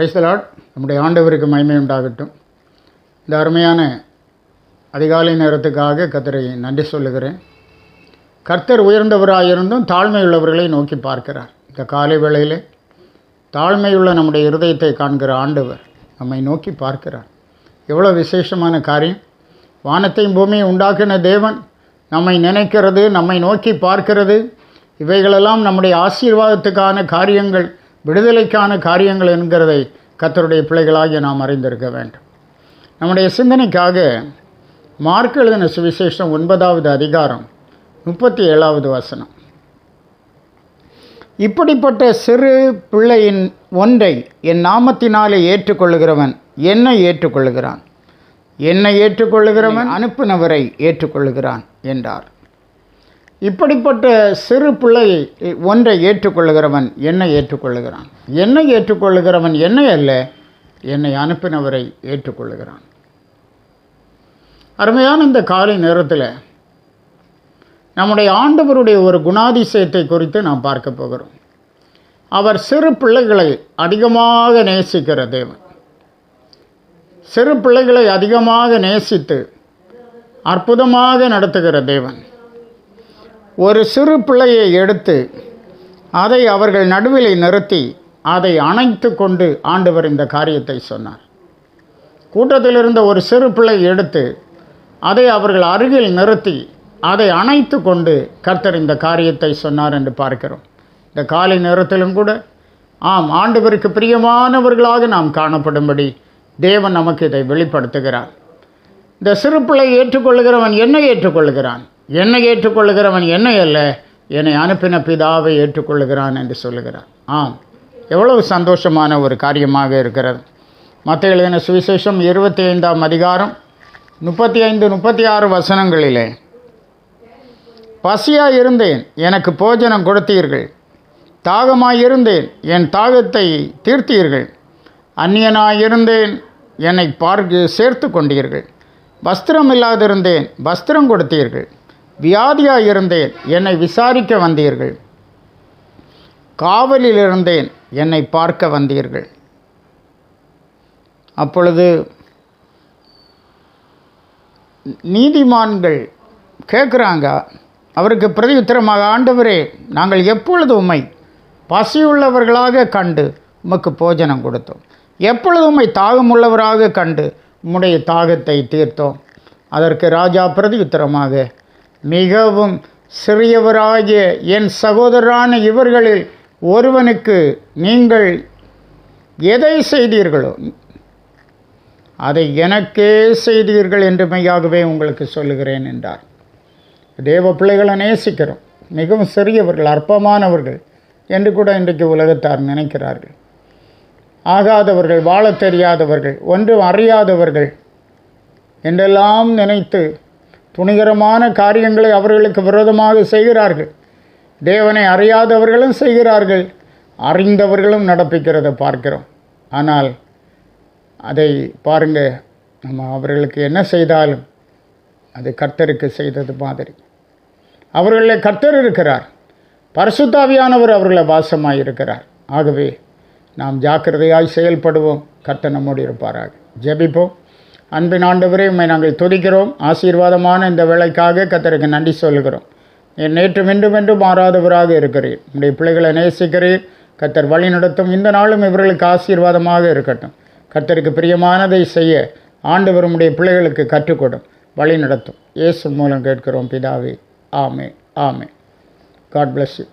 கிரைஸ்தலாட் நம்முடைய ஆண்டவருக்கு மகிமை உண்டாகட்டும். இந்த அருமையான அதிகாலை நேரத்துக்காக கத்தரை நன்றி சொல்லுகிறேன். கர்த்தர் உயர்ந்தவராயிருந்தும் தாழ்மையுள்ளவர்களை நோக்கி பார்க்கிறார். இந்த காலை வேளையில் தாழ்மையுள்ள நம்முடைய இருதயத்தை காண்கிற ஆண்டவர் நம்மை நோக்கி பார்க்கிறார். எவ்வளோ விசேஷமான காரியம். வானத்தையும் பூமியை உண்டாக்கின தேவன் நம்மை நினைக்கிறது நம்மை நோக்கி பார்க்கிறது. இவைகளெல்லாம் நம்முடைய ஆசீர்வாதத்துக்கான காரியங்கள். விடுதலைக்கான காரியங்கள் என்கிறதை கத்தருடைய பிள்ளைகளாகிய நாம் அறிந்திருக்க வேண்டும். நம்முடைய சிந்தனைக்காக மார்க் எழுதின சுவிசேஷம் ஒன்பதாவது அதிகாரம் முப்பத்தி ஏழாவது வசனம். இப்படிப்பட்ட சிறு பிள்ளையின் ஒன்றை என் நாமத்தினாலே ஏற்றுக்கொள்ளுகிறவன் என்னை ஏற்றுக்கொள்ளுகிறான். என்னை ஏற்றுக்கொள்ளுகிறவன் அனுப்பினவரை ஏற்றுக்கொள்ளுகிறான் என்றார். இப்படிப்பட்ட சிறு பிள்ளை ஒன்றை ஏற்றுக்கொள்ளுகிறவன் என்னை ஏற்றுக்கொள்ளுகிறான். என்னை ஏற்றுக்கொள்ளுகிறவன் என்னை அல்ல என்னை அனுப்பினவரை ஏற்றுக்கொள்ளுகிறான். அருமையான இந்த காலை நேரத்தில் நம்முடைய ஆண்டவருடைய ஒரு குணாதிசயத்தை குறித்து நாம் பார்க்க போகிறோம். அவர் சிறு பிள்ளைகளை அதிகமாக நேசிக்கிற தேவன். சிறு பிள்ளைகளை அதிகமாக நேசித்து அற்புதமாக நடத்துகிற தேவன். ஒரு சிறு பிள்ளையை எடுத்து அதை அவர்கள் நடுவிலை நிறுத்தி அதை அணைத்து கொண்டு ஆண்டவர் இந்த காரியத்தை சொன்னார். கூட்டத்தில் இருந்த ஒரு சிறு பிள்ளை எடுத்து அதை அவர்கள் அருகில் நிறுத்தி அதை அணைத்து கொண்டு கர்த்தர் இந்த காரியத்தை சொன்னார் என்று பார்க்கிறோம். இந்த காலை நேரத்திலும் கூட ஆம் ஆண்டவருக்கு பிரியமானவர்களாக நாம் காணப்படும்படி தேவன் நமக்கு இதை வெளிப்படுத்துகிறார். இந்த சிறு பிள்ளை ஏற்றுக்கொள்கிறவன் என்னை ஏற்றுக்கொள்கிறான் என்னை ஏற்றுக்கொள்ளுகிறவன் என்னை அல்ல என்னை அனுப்பின பிதாவை ஏற்றுக்கொள்ளுகிறான் என்று சொல்லுகிறார். ஆம் எவ்வளவு சந்தோஷமான ஒரு காரியமாக இருக்கிறது. மற்ற எழுதின சுவிசேஷம் இருபத்தி ஐந்தாம் அதிகாரம் முப்பத்தி ஐந்து முப்பத்தி ஆறு வசனங்களிலே பசியாக இருந்தேன் எனக்கு போஜனம் கொடுத்தீர்கள். தாகமாயிருந்தேன் என் தாகத்தை தீர்த்தீர்கள். அந்நியனாயிருந்தேன் என்னை பார்க்க சேர்த்து கொண்டீர்கள். வஸ்திரம் இல்லாதிருந்தேன் வஸ்திரம் கொடுத்தீர்கள். வியாதியாக இருந்தேன் என்னை விசாரிக்க வந்தீர்கள். காவலில் இருந்தேன் என்னை பார்க்க வந்தீர்கள். அப்பொழுது நீதிமான்கள் கேட்குறாங்க அவருக்கு பிரதியுத்தரமாக ஆண்டவரே நாங்கள் எப்பொழுது உம்மை பசியுள்ளவர்களாக கண்டு உமக்கு போஜனம் கொடுத்தோம்? எப்பொழுது உம்மை தாகமுள்ளவராக கண்டு உம்முடைய தாகத்தை தீர்த்தோம்? அதற்கு ராஜா பிரதியுத்தரமாக மிகவும் சிறியவராகிய என் சகோதரரான இவர்களில் ஒருவனுக்கு நீங்கள் எதை செய்தீர்களோ அதை எனக்கே செய்தீர்கள் என்று மெய்யாகவே உங்களுக்கு சொல்லுகிறேன் என்றார். தேவ பிள்ளைகளை நேசிக்கிறோம். மிகவும் சிறியவர்கள் அற்பமானவர்கள் என்று கூட இன்றைக்கு உலகத்தார் நினைக்கிறார்கள். ஆகாதவர்கள் வாழத் தெரியாதவர்கள் ஒன்றும் அறியாதவர்கள் என்றெல்லாம் நினைத்து துணிகரமான காரியங்களை அவர்களுக்கு விரோதமாக செய்கிறார்கள். தேவனை அறியாதவர்களும் செய்கிறார்கள். அறிந்தவர்களும் நடப்பிக்கிறத பார்க்கிறோம். ஆனால் அதை பாருங்க நம்ம அவர்களுக்கு என்ன செய்தாலும் அது கர்த்தருக்கு செய்தது மாதிரி. அவர்களில் கர்த்தர் இருக்கிறார். பரிசுத்தாவியானவர் அவர்களை வாசமாக இருக்கிறார். ஆகவே நாம் ஜாக்கிரதையாய் செயல்படுவோம். கர்த்தர் நம்மோடு இருப்பாராக. ஜெபிப்போம். அன்பின் ஆண்டவரே உண்மை நாங்கள் துதிக்கிறோம். ஆசீர்வாதமான இந்த வேலைக்காக கர்த்தருக்கு நன்றி சொல்கிறோம் என் நேற்று மீண்டும் என்று மாறாதவராக இருக்கிறேன் உடைய பிள்ளைகளை நேசிக்கிறேன் கர்த்தர் வழி நடத்தும் இந்த நாளும் இவர்களுக்கு ஆசீர்வாதமாக இருக்கட்டும். கர்த்தருக்கு பிரியமானதை செய்ய ஆண்டவர் உடைய பிள்ளைகளுக்கு கற்றுக்கொடும். வழி நடத்தும். இயேசு மூலம் கேட்கிறோம் பிதாவே. ஆமே ஆமே காட் பிளஸ் யூ